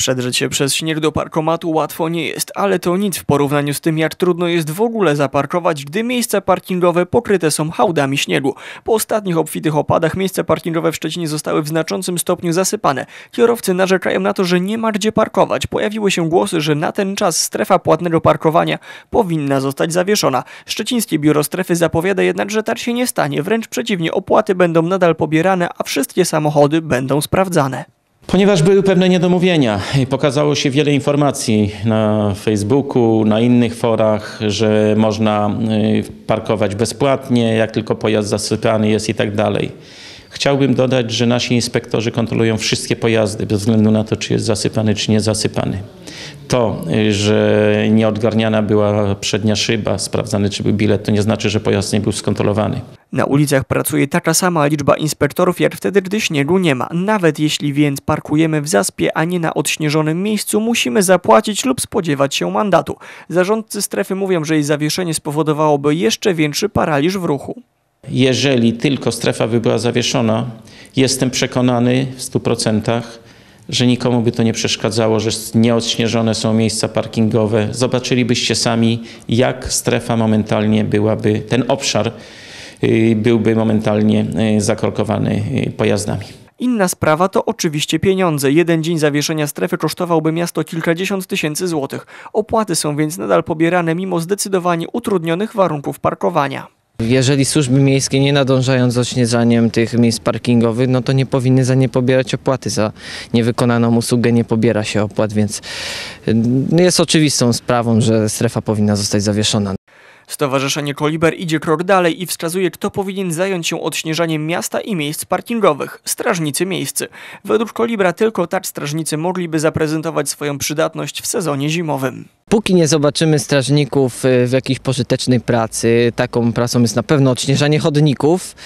Przedrzeć się przez śnieg do parkomatu łatwo nie jest, ale to nic w porównaniu z tym, jak trudno jest w ogóle zaparkować, gdy miejsca parkingowe pokryte są hałdami śniegu. Po ostatnich obfitych opadach miejsca parkingowe w Szczecinie zostały w znaczącym stopniu zasypane. Kierowcy narzekają na to, że nie ma gdzie parkować. Pojawiły się głosy, że na ten czas strefa płatnego parkowania powinna zostać zawieszona. Szczecińskie biuro strefy zapowiada jednak, że tak się nie stanie. Wręcz przeciwnie, opłaty będą nadal pobierane, a wszystkie samochody będą sprawdzane. Ponieważ były pewne niedomówienia, pokazało się wiele informacji na Facebooku, na innych forach, że można y, parkować bezpłatnie, jak tylko pojazd zasypany jest i tak dalej. Chciałbym dodać, że nasi inspektorzy kontrolują wszystkie pojazdy bez względu na to, czy jest zasypany, czy nie zasypany. To, y, że nieodgarniana była przednia szyba, sprawdzany czy był bilet, to nie znaczy, że pojazd nie był skontrolowany. Na ulicach pracuje taka sama liczba inspektorów jak wtedy, gdy śniegu nie ma. Nawet jeśli więc parkujemy w zaspie, a nie na odśnieżonym miejscu, musimy zapłacić lub spodziewać się mandatu. Zarządcy strefy mówią, że jej zawieszenie spowodowałoby jeszcze większy paraliż w ruchu. Jeżeli tylko strefa by była zawieszona, jestem przekonany w 100%, że nikomu by to nie przeszkadzało, że nieodśnieżone są miejsca parkingowe. Zobaczylibyście sami, jak strefa momentalnie byłaby, ten obszar byłby momentalnie y, zakorkowany y, pojazdami. Inna sprawa to oczywiście pieniądze. Jeden dzień zawieszenia strefy kosztowałby miasto kilkadziesiąt tysięcy złotych. Opłaty są więc nadal pobierane mimo zdecydowanie utrudnionych warunków parkowania. Jeżeli służby miejskie nie nadążają z odśnieżaniem tych miejsc parkingowych, no to nie powinny za nie pobierać opłaty. Za niewykonaną usługę nie pobiera się opłat, więc y, jest oczywistą sprawą, że strefa powinna zostać zawieszona. Stowarzyszenie Koliber idzie krok dalej i wskazuje, kto powinien zająć się odśnieżaniem miasta i miejsc parkingowych. Strażnicy miejscy. Według Kolibra tylko tak strażnicy mogliby zaprezentować swoją przydatność w sezonie zimowym. Póki nie zobaczymy strażników y, w jakiejś pożytecznej pracy, taką pracą jest na pewno odśnieżanie chodników,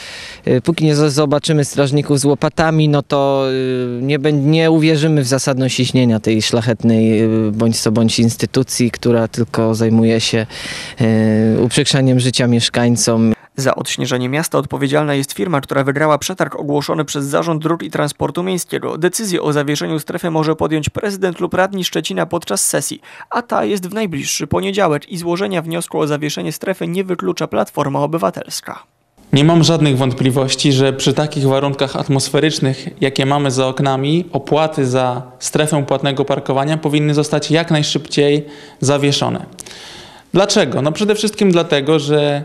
y, póki nie zobaczymy strażników z łopatami, no to y, nie, nie uwierzymy w zasadność istnienia tej szlachetnej bądź co bądź instytucji, która tylko zajmuje się uprzykrzaniem życia mieszkańcom. Za odśnieżenie miasta odpowiedzialna jest firma, która wygrała przetarg ogłoszony przez Zarząd Dróg i Transportu Miejskiego. Decyzję o zawieszeniu strefy może podjąć prezydent lub radni Szczecina podczas sesji, a ta jest w najbliższy poniedziałek i złożenia wniosku o zawieszenie strefy nie wyklucza Platforma Obywatelska. Nie mam żadnych wątpliwości, że przy takich warunkach atmosferycznych, jakie mamy za oknami, opłaty za strefę płatnego parkowania powinny zostać jak najszybciej zawieszone. Dlaczego? No przede wszystkim dlatego, że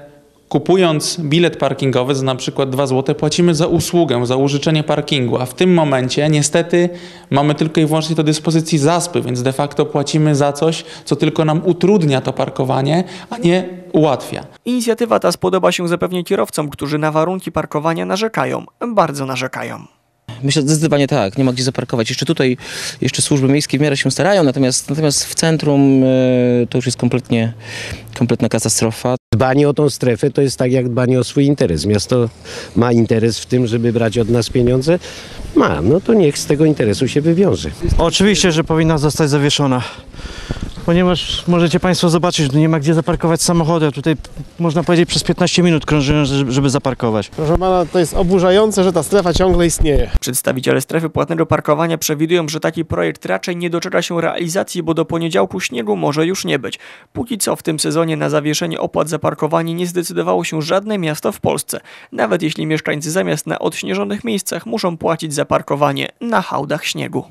kupując bilet parkingowy za na przykład 2 zł, płacimy za usługę, za użyczenie parkingu, a w tym momencie niestety mamy tylko i wyłącznie do dyspozycji zaspy, więc de facto płacimy za coś, co tylko nam utrudnia to parkowanie, a nie ułatwia. Inicjatywa ta spodoba się zapewne kierowcom, którzy na warunki parkowania narzekają, bardzo narzekają. Myślę, zdecydowanie tak, nie ma gdzie zaparkować. Jeszcze tutaj, jeszcze służby miejskie w miarę się starają, natomiast, natomiast w centrum e, to już jest kompletnie, kompletna katastrofa. Dbanie o tą strefę to jest tak jak dbanie o swój interes. Miasto ma interes w tym, żeby brać od nas pieniądze. Ma, no to niech z tego interesu się wywiąże. Oczywiście, że powinna zostać zawieszona ponieważ możecie Państwo zobaczyć, że nie ma gdzie zaparkować samochody. Tutaj można powiedzieć przez 15 minut krążyłem, żeby zaparkować. Proszę Pana, to jest oburzające, że ta strefa ciągle istnieje. Przedstawiciele strefy płatnego parkowania przewidują, że taki projekt raczej nie doczeka się realizacji, bo do poniedziałku śniegu może już nie być. Póki co w tym sezonie na zawieszenie opłat za parkowanie nie zdecydowało się żadne miasto w Polsce. Nawet jeśli mieszkańcy zamiast na odśnieżonych miejscach muszą płacić za parkowanie na hałdach śniegu.